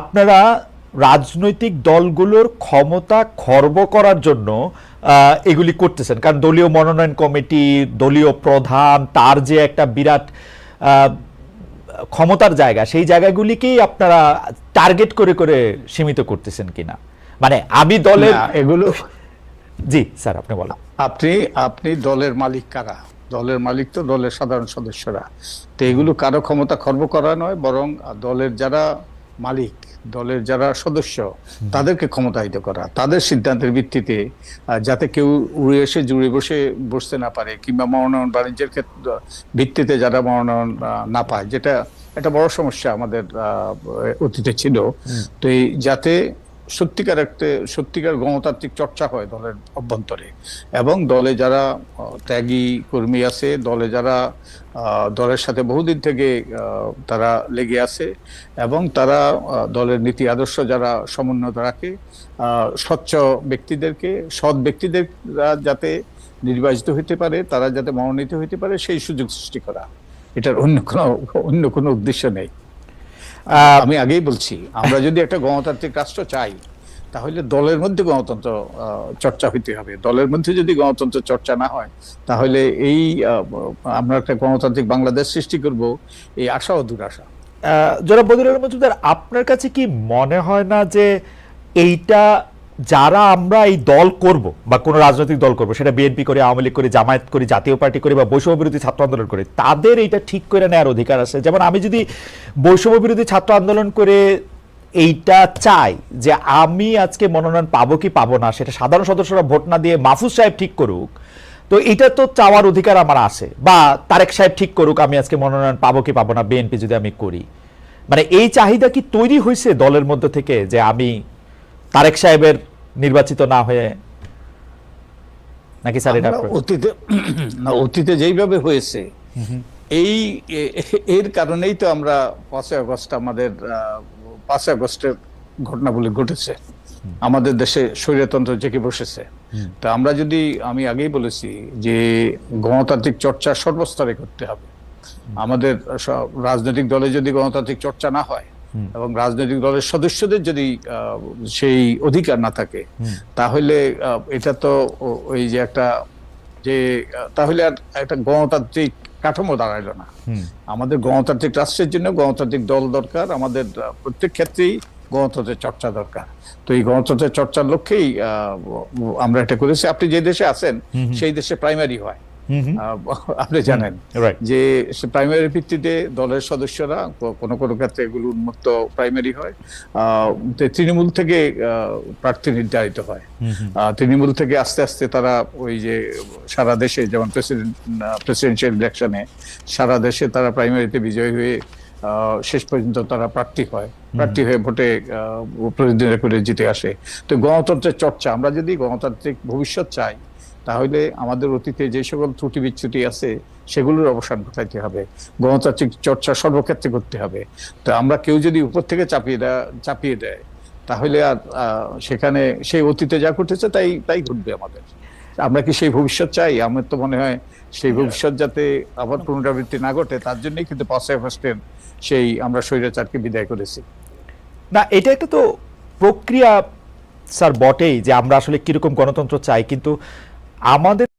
আপনারা রাজনৈতিক দলগুলোর ক্ষমতা খর্ব করার জন্য এগুলি করতেছেন। কারণ দলীয় মনোনয়ন কমিটি দলীয় প্রধান তার যে একটা বিরাট ক্ষমতার জায়গা সেই জায়গাগুলিকেই আপনারা টার্গেট করে করে সীমিত করতেছেন কিনা? মানে আমি দলের এগুলো জি স্যার আপনি বলেন। আপনি আপনি দলের মালিক কারা? দলের মালিক তো দলের সাধারণ সদস্যরা। তো এগুলো কারও ক্ষমতা খর্ব করা নয় বরং দলের যারা মালিক দলের যারা সদস্য তাদেরকে ক্ষমতায়িত করা তাদের সিদ্ধান্তের ভিত্তিতে যাতে কেউ উড়ে এসে জুড়ে বসে বসতে না পারে কিংবা মনোনয়ন বাণিজ্যের ক্ষেত্রে ভিত্তিতে যারা মনোনয়ন না পায় যেটা একটা বড় সমস্যা আমাদের অতীতে ছিল। তো এই যাতে সত্যিকার একটা, সত্যিকার গণতান্ত্রিক চর্চা হয় দলের অভ্যন্তরে। এবং দলে যারা ত্যাগী কর্মী আছে, দলে যারা দলের সাথে বহুদিন থেকে তারা লেগে আছে এবং তারা দলের নীতি আদর্শ যারা সমুন্নত রাখে স্বচ্ছ ব্যক্তিদেরকে, সৎ ব্যক্তিদের যাতে নির্বাচিত হইতে পারে, তারা যাতে মনোনীত হইতে পারে, সেই সুযোগ সৃষ্টি করা। এটার অন্য কোনো অন্য কোনো উদ্দেশ্য নেই। আমি আগেই বলছি আমরা যদি একটা গণতান্ত্রিক রাষ্ট্র চাই তাহলে দলের মধ্যে গণতন্ত্র চর্চা হইতে হবে। দলের মধ্যে যদি গণতন্ত্র চর্চা না হয় তাহলে এই আমরা একটা গণতান্ত্রিক বাংলাদেশ সৃষ্টি করব এই আশা ও দুরাশা। আহ, জনাব বদুল মজুমদার আপনার কাছে কি মনে হয় না যে এইটা যারা আমরা এই দল করব বা কোনো রাজনৈতিক দল করব, সেটা বিএনপি করে, আওয়ামী লীগ করে, জামায়াত করি, জাতীয় পার্টি করে বা বৈষম্য বিরোধী ছাত্র আন্দোলন করে, তাদের এইটা ঠিক করে নেওয়ার অধিকার আছে। যেমন আমি যদি বৈষম্য বিরোধী ছাত্র আন্দোলন করে এইটা চাই যে আমি আজকে মনোনয়ন পাবো কি পাবো না, সেটা সাধারণ সদস্যরা ভোট না দিয়ে মাহফুজ সাহেব ঠিক করুক, তো এটা তো চাওয়ার অধিকার আমার আছে। বা তারেক সাহেব ঠিক করুক, আমি আজকে মনোনয়ন পাবো কি পাবো না বিএনপি যদি আমি করি। মানে এই চাহিদা কি তৈরি হয়েছে দলের মধ্যে থেকে যে আমি তারেক সাহেবের নির্বাচিত না হয়ে নাকি স্যার এটা অতীতে না অতীতে যেইভাবে হয়েছে এই এর কারণেই তো আমরা পাঁচই আগস্ট আমাদের পাঁচই আগস্টের ঘটনাগুলি ঘটেছে। আমাদের দেশে স্বৈরতন্ত্র জেগে বসেছে। তা আমরা যদি আমি আগেই বলেছি যে গণতান্ত্রিক চর্চা সর্বস্তরে করতে হবে। আমাদের সব রাজনৈতিক দলে যদি গণতান্ত্রিক চর্চা না হয় এবং রাজনৈতিক দলের সদস্যদের যদি সেই অধিকার না থাকে তাহলে এটা তো ওই যে একটা যে তাহলে আর একটা গণতান্ত্রিক কাঠামো দাঁড়াইলো না। আমাদের গণতান্ত্রিক রাষ্ট্রের জন্য গণতান্ত্রিক দল দরকার আমাদের প্রত্যেক ক্ষেত্রেই গণতন্ত্রের চর্চা দরকার। তো এই গণতন্ত্রের চর্চার লক্ষ্যেই আহ, আমরা এটা করেছি। আপনি যে দেশে আছেন সেই দেশে প্রাইমারি হয়। আপনি জানেন right. যে প্রাইমারি ভিত্তিতে দলের সদস্যরা কোনো কোনো ক্ষেত্রে এগুলো উন্মুক্ত প্রাইমারি হয়। তৃণমূল থেকে প্রার্থী নির্ধারিত হয়। তৃণমূল থেকে আস্তে আস্তে তারা ওই যে সারা দেশে যেমন প্রেসিডেন্ট প্রেসিডেন্সিয়াল ইলেকশনে সারা দেশে তারা প্রাইমারিতে বিজয়ী হয়ে আহ, শেষ পর্যন্ত তারা প্রার্থী হয়। প্রার্থী হয়ে ভোটে প্রতিদ্বন্দ্বিতা করে জিতে আসে। তো গণতন্ত্রের চর্চা আমরা যদি গণতান্ত্রিক ভবিষ্যৎ চাই তাহলে আমাদের অতীতে যে সকল ত্রুটি বিচ্যুতি আছে সেগুলোর অবসান ঘটাইতে হবে। গণতান্ত্রিক চর্চা সর্বক্ষেত্রে করতে হবে। তো আমরা কেউ যদি উপর থেকে চাপিয়ে দেয় চাপিয়ে দেয় তাহলে আর সেখানে সেই অতীতে যা ঘটেছে তাই তাই ঘটবে আমাদের। আমরা কি সেই ভবিষ্যৎ চাই? আমার তো মনে হয় সেই ভবিষ্যৎ যাতে আবার পুনরাবৃত্তি না ঘটে তার জন্যই কিন্তু পাঁচই আগস্টের সেই আমরা স্বৈরাচারকে বিদায় করেছি। না এটা একটা তো প্রক্রিয়া স্যার বটেই যে আমরা আসলে কীরকম গণতন্ত্র চাই। কিন্তু আমাদের